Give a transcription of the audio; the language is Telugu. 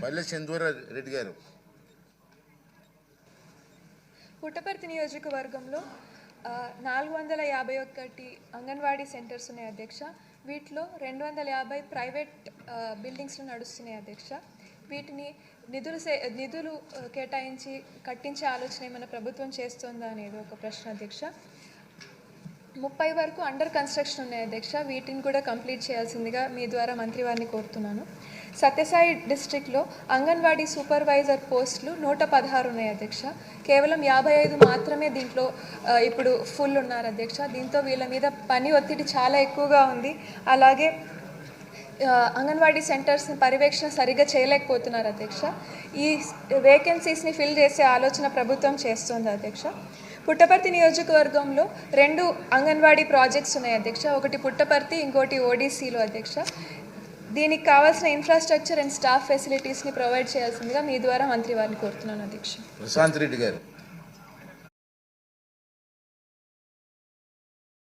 మల్లె చందూర రెడ్డి గారు. పుట్టపర్తి నియోజకవర్గంలో నాలుగు వందల యాభై ఒకటి అంగన్వాడీ సెంటర్స్ ఉన్నాయి అధ్యక్ష. వీటిలో రెండు వందల యాభై ప్రైవేట్ ఆ, బిల్డింగ్స్లో నడుస్తున్నాయి అధ్యక్ష. వీటిని నిధులు సే నిధులు కేటాయించి కట్టించే ఆలోచన ఏమైనా ప్రభుత్వం చేస్తుందా అనేది ఒక ప్రశ్న అధ్యక్ష. ముప్పై వరకు అండర్ కన్స్ట్రక్షన్ ఉన్నాయి అధ్యక్ష. వీటిని కూడా కంప్లీట్ చేయాల్సిందిగా మీ ద్వారా మంత్రి వారిని కోరుతున్నాను. సత్యసాయి డిస్టిక్లో అంగన్వాడీ సూపర్వైజర్ పోస్టులు నూట పదహారు ఉన్నాయి అధ్యక్ష. కేవలం యాభై ఐదు మాత్రమే దీంట్లో ఇప్పుడు ఫుల్ ఉన్నారు అధ్యక్ష. దీంతో వీళ్ళ మీద పని ఒత్తిడి చాలా ఎక్కువగా ఉంది. అలాగే అంగన్వాడీ సెంటర్స్ని పర్యవేక్షణ సరిగ్గా చేయలేకపోతున్నారు అధ్యక్ష. ఈ వేకెన్సీస్ని ఫిల్ చేసే ఆలోచన ప్రభుత్వం చేస్తుంది అధ్యక్ష. పుట్టపర్తి నియోజకవర్గంలో రెండు అంగన్వాడీ ప్రాజెక్ట్స్ ఉన్నాయి అధ్యక్ష. ఒకటి పుట్టపర్తి ఇంకోటి ఓడిసిలో అధ్యక్ష. దీనికి కావాల్సిన ఇన్ఫ్రాస్ట్రక్చర్ అండ్ స్టాఫ్ ఫెసిలిటీస్ని ప్రొవైడ్ చేయాల్సిందిగా మీ ద్వారా మంత్రి వారిని కోరుతున్నాను అధ్యక్ష. ప్రశాంత్ రెడ్డి గారు.